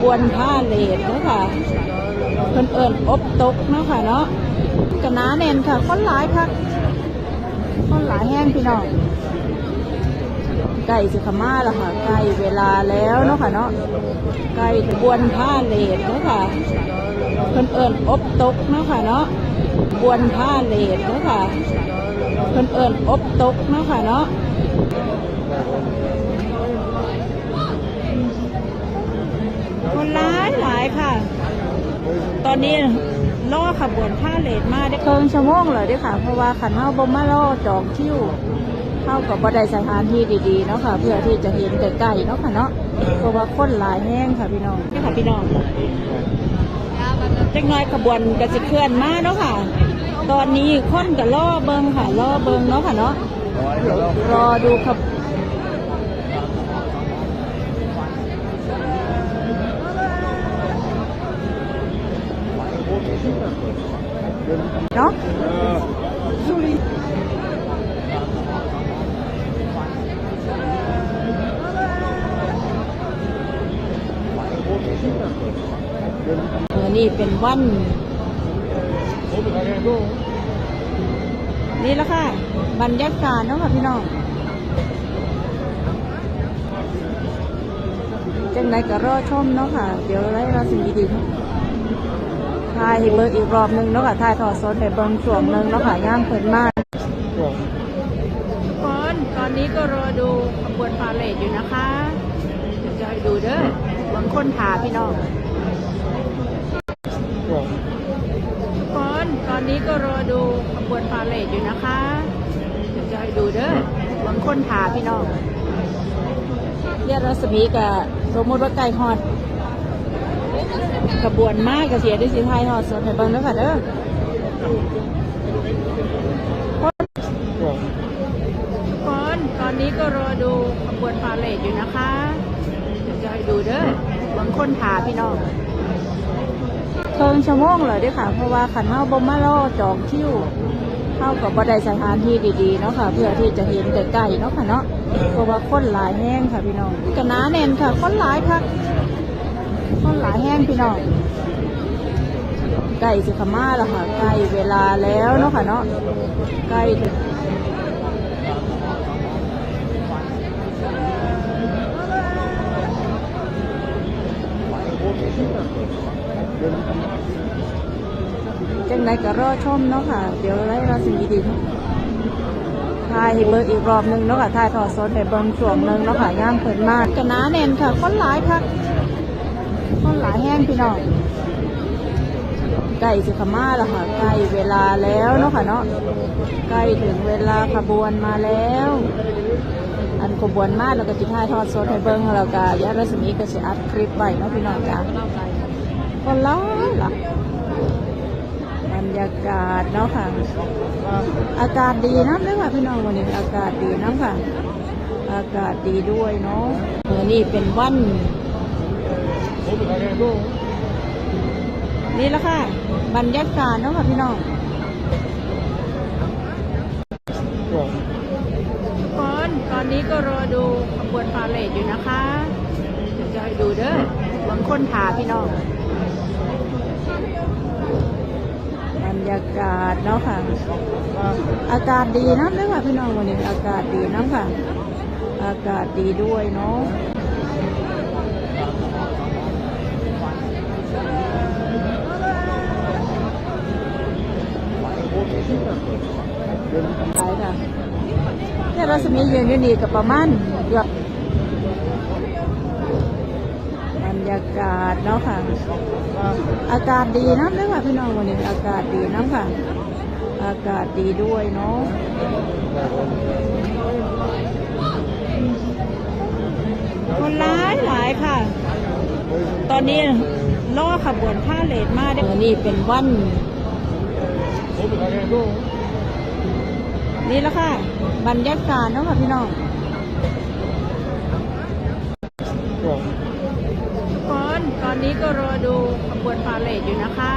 บวนผ้าเลดเนาะค่ะเพิ่นเอิญอบตกเนาะค่ะเนาะกะหนาแน่นค่ะคนหลายค่ะคนหลายแห้งพี่น้องใกล้สิขมาแล้วค่ะใกล้เวลาแล้วเนาะค่ะเนาะใกล้ขบวนผ้าเลดเนาะค่ะเพิ่นเอิญอบตกเนาะค่ะเนาะบวนผ้าเลดเนาะค่ะเพิ่นเอิญอบตกเนาะค่ะเนาะ คนร้ายหลายค่ะ ตอนนี้ล่อขบวนผ้าเลดมาได้เคิงชั่วโมงเลยด้อค่ะ เพราะว่าขันเฮาบ่มาล่อจองคิวเข้ากับบ่ได้สถานที่ดีๆเนาะค่ะ เพื่อที่จะเห็นใกล้ๆเนาะค่ะเนาะเพราะว่าคนหลายแห้งค่ะพี่น้องนี่ค่ะพี่น้องจักหน้อยขบวนก็สิเคลื่อนมาเนาะค่ะ ตอนนี้คนก็ล่อเบิงค่ะล่อเบิงเนาะค่ะเนาะรอดูขบ เนาะเออนี่เป็นวัน นี่แล้วค่ะ บรรยากาศเนาะค่ะพี่น้องจังไหนก็รอชมเนาะค่ะ เดี๋ยวไล่เราสิ่งดีๆ ถ่ายให้เบิร์อีกรอบหนึงเนาะค่ะถ่ายทอดสดให้เบิ่งช่วงหนึงเนาะค่ะย่างเพิ่นมากทุกคนตอนนี้ก็รอดูขบวนพาเลทอยู่นะคะเดี๋ยวจะให้ดูเด้อบางคนถาพี่น้องทุกคนตอนนี้ก็รอดูขบวนพาเลทอยู่นะคะเดี๋ยวจะให้ดูเด้อบางคนถาพี่น้องเรียกรัศมีกับสมมติว่าไก่ฮอด กระบวนมากกระเสียด้วยสิไทยหอดสดให้เบิ่งแล้วค่ะเด้อคนตอนนี้ก็รอดูขบวนพาเลทอยู่นะคะเดี๋ยวจะให้ดูเด้อบางคนถาพี่น้องเคิงชั่วโมงเลยเด้อค่ะ เพราะว่าขันเฮาบ่มาล่อจองคิวเข้ากับบ่ได้สถานที่ดีๆเนาะค่ะ เพื่อที่จะเห็นใกล้ๆเนาะค่ะเนาะเพราะว่าคนหลายแห้งค่ะพี่น้องกะหนาแน่นค่ะ คนหลายค่ะ คนหลายแห้งพี่น้องใกล้สิขม่าแล้วค่ะใกล้เวลาแล้วเนาะค่ะเนาะใกล้ถึงจังไหนก็รอชมเนาะค่ะ เดี๋ยวไล่ราสิ่งดีๆถ่ายให้เบิ่งอีกรอบนึงเนาะค่ะถ่ายทอดสดให้เบิ่งช่วงนึงเนาะค่ะย่างเพิ่นมากกะหนาแน่นค่ะ คนหลายค่ะ คนหลายแห้งพี่น้องใกล้สิขม่าแล้วค่ะใกล้เวลาแล้วเนาะค่ะเนาะใกล้ถึงเวลาขบวนมาแล้ว อันขบวนมาแล้วก็จิถ่ายทอดสดให้เบิ้งแล้วก็ยารัศมีก็สิอัดคลิปไว้เนาะพี่น้องจ้าคนร้ายล่ะบรรยากาศเนาะค่ะอากาศดีนะเลยค่ะพี่น้องวันนี้อากาศดีนะค่ะ อากาศดีด้วยเนาะเออนี่เป็นวัน นี่แหละค่ะ บรรยากาศเนาะค่ะพี่น้องคนตอนนี้ก็รอดูขบวนพาเลทอยู่นะคะจะให้ดูเด้อบางคนถาพี่น้อง บรรยากาศเนาะค่ะ อากาศดีนะเลยค่ะพี่น้องวันนี้อากาศดีนะค่ะ อากาศดีด้วยเนาะ ไปค่ะแค่รัศมียืนอยู่นี่กับประมาณเกือบบรรยากาศเนาะค่ะ อากาศดีนะเลยค่ะพี่น้องวันนี้อากาศดีนะค่ะ อากาศดีด้วยเนาะคนร้ายหลายค่ะ ตอนนี้ล่อขบวนผ้าเลดมาได้นี่เป็นวัน นี่แหละค่ะ บรรยากาศเนาะค่ะพี่น้องคนตอนนี้ก็รอดูขบวนพาเลทอยู่นะคะ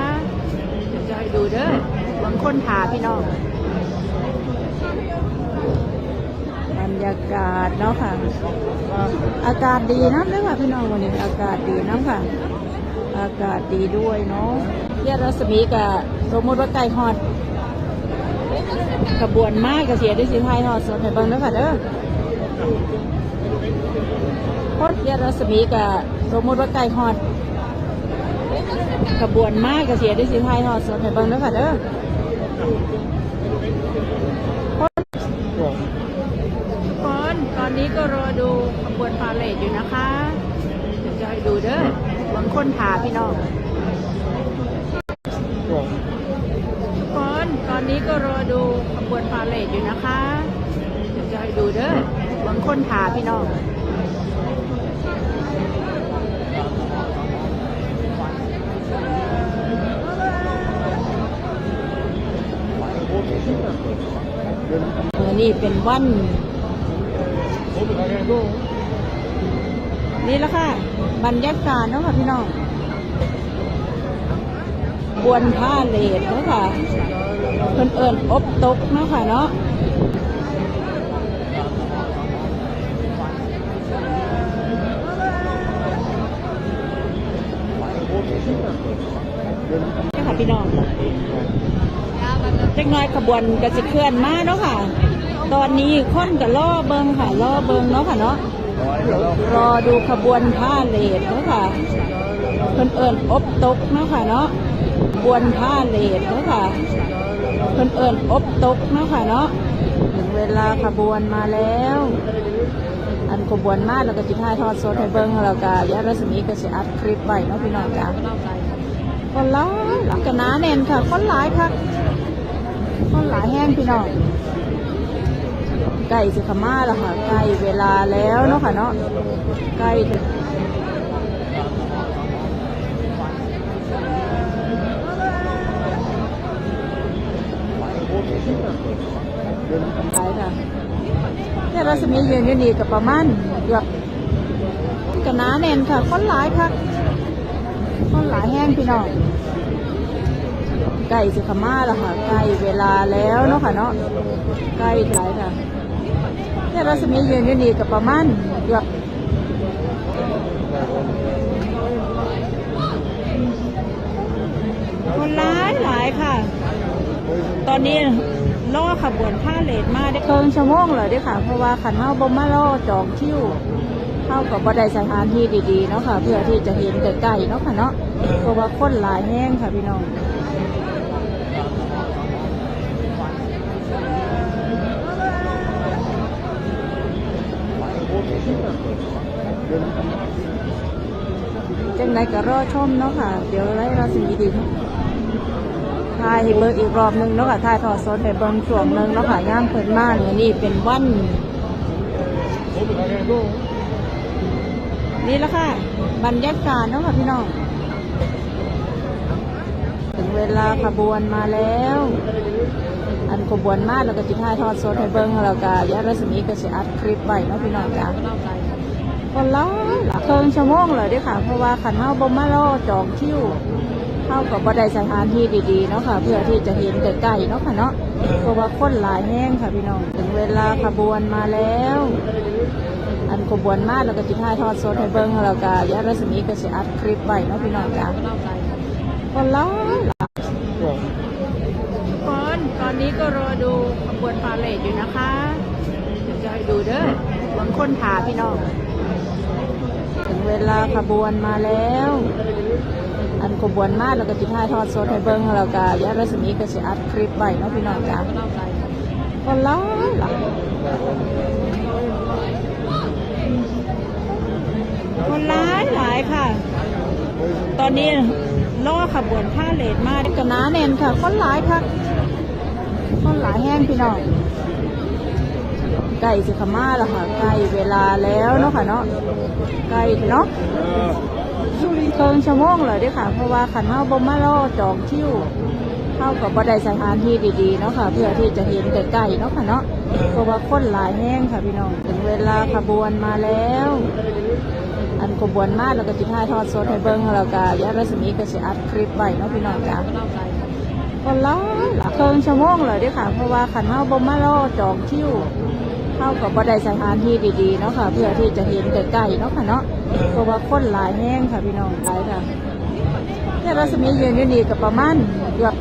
เดี๋ยวจะให้ดูเด้อบางคนถาพี่น้องบรรยากาศเนาะค่ะ อากาศดีนะเลยค่ะพี่น้องวันนี้อากาศดีนะค่ะ อากาศดีด้วยเนาะ เยารัศมีกับสมมติว่าไก่ฮอดขบวนมากกระเสียด้สิไทยฮอดสดให้เบิ่งเด้อค่ะเด้อพดเยารัศมีกับสมมติว่าไก่ฮอดขบวนมากกระเสียด้สิไทยฮอดสดให้เบิ่งเด้อค่ะเด้อพดก่อนตอนนี้ก็รอดูขบวนพาเลทอยู่นะคะจะให้ดูเด้อบางคนถาพี่น้องก่อนตอนนี้ก็รอดูขบวนพาเลทอยู่นะคะเดี๋ยวจะให้ดูเด้อบาง คนถาพี่น้องเออนี่เป็นวันนี่แหละค่ะ บรรยากาศเนาะค่ะพี่น้องบวนผ้าเลดเนาะค่ะเพิ่นเอิญอบตกเนาะค่ะเนาะ นี่ค่ะพี่น้องเล็กน้อยขบวนก็จะเคลื่อนมาเนาะค่ะ ตอนนี้คนก็ล่อเบิงค่ะล่อเบิงเนาะค่ะเนาะรอดูขบวนผ้าเลดเนาะค่ะเพิ่นเอิญอบตกเนาะค่ะเนาะขบวนผ้าเลดเนาะค่ะเพิ่นเอิญอบตกเนาะค่ะเนาะถึงเวลาขบวนมาแล้ว อันขบวนมากแล้วก็จิถ่ายทอดสดให้เบิ่งแล้วก็ยารัศมีก็สิอัดคลิปไว้เนาะพี่น้องจ้าคนหลายหลังกันหนาแน่นค่ะ คนหลายค่ะคนหลายแห้งพี่น้องใกล้สิขม่าแล้วค่ะใกล้เวลาแล้วเนาะค่ะเนาะใกล้ไปค่ะ เนี่ยรัศมียืนอยู่นี่กับประมาณเกือบกันหนาแน่นค่ะคนหลายค่ะคนหลายแห้งพี่น้องใกล้สิขมาแล้วค่ะใกล้เวลาแล้วเนาะค่ะเนาะใกล้ถึงค่ะเนี่ยรัศมียืนอยู่นี่กับประมาณเกือบคนร้ายหลายค่ะ ตอนนี้ ล่อขบวนผ้าเลดมาได้เกินชั่วโมงเลยด้อค่ะ เพราะว่าขันเฮาบ่มาล่อจองคิวเข้ากับบ่ได้สถานที่ดีๆเนาะค่ะ เพื่อที่จะเห็นใกล้ๆเนาะค่ะเนาะเพราะว่าคนหลายแห้งค่ะพี่น้องจังไรก็รอชมเนาะค่ะ เดี๋ยวไล่ราศีดี ถ่ายให้เบิร์อีกรอบหนึงเนาะค่ะถ่ายทอดสดให้เบิ่งช่วงหนึงเนาะค่ะย่างเพิ่นมาเนี่ยนี่เป็นวันนี่แหละค่ะ บรรยากาศเนาะค่ะพี่น้อง ถึงเวลาขบวนมาแล้ว อันขบวนมาแล้วก็จิถ่ายทอดสดให้เบิ่งแล้วก็ยารัศมีก็สิอัดคลิปไว้เนาะพี่น้องจ้าคนละเกินชั่วโมงเลยด้อค่ะ เพราะว่าขันเฮาบ่มาล่อจองคิว เข้ากับบ่ได้สถานที่ดีๆเนาะค่ะ เพื่อที่จะเห็นใกล้ๆเนาะค่ะเนาะเพราะว่าคนหลายแห้งค่ะพี่น้อง ถึงเวลาขบวนมาแล้ว อันขบวนมาแล้วก็จิถ่ายทอดสดให้เบิ่งแล้วก็ยารัศมีก็สิอัดคลิปไว้เนาะพี่น้องจ้าคนละก่อนตอนนี้ก็รอดูขบวนพาเลทอยู่นะคะเดี๋ยวจะให้ดูเด้อบางคนถาพี่น้อง ถึงเวลาขบวนมาแล้ว อันขบวนมากแล้วก็จิถ่ายทอดสดให้เบิ่งแล้วก็ยารัศมีก็สิอัดคลิปไว้เนาะพี่น้องจ้าคนละคนร้ายหลายค่ะ ตอนนี้ล่อขบวนผ้าเลดมากกันหนาแน่นค่ะ คนหลายค่ะ คนหลายแห้งพี่น้องใกล้สิขม่าแล้วค่ะใกล้เวลาแล้วเนาะค่ะเนาะใกล้เนาะ เกินชั่วโมงเลยด้อค่ะ เพราะว่าขันเฮาบ่มาล่อจองคิวเข้ากับบ่ได้สถานที่ดีๆเนาะค่ะ เพื่อที่จะเห็นใกล้ๆเนาะค่ะเนาะเพราะว่าคนหลายแห้งค่ะพี่น้องถึงเวลาขบวนมาแล้ว อันขบวนมาแล้วก็จิถ่ายทอดสดให้เบิ่งแล้วก็ยารัศมีก็สิอัดคลิปไว้เนาะพี่น้องจ้าคนละเกินชั่วโมงเลยด้อค่ะ เพราะว่าขันเฮาบ่มาล่อจองคิว เข้ากับบ่ได้สถานที่ดีๆเนาะค่ะ เพื่อที่จะเห็นใกล้ๆเนาะค่ะเนาะเพราะว่าคนหลายแห้งค่ะพี่น้องหลายค่ะเนี่ยรัศมียืนอยู่นี่กับประมาณเกือบ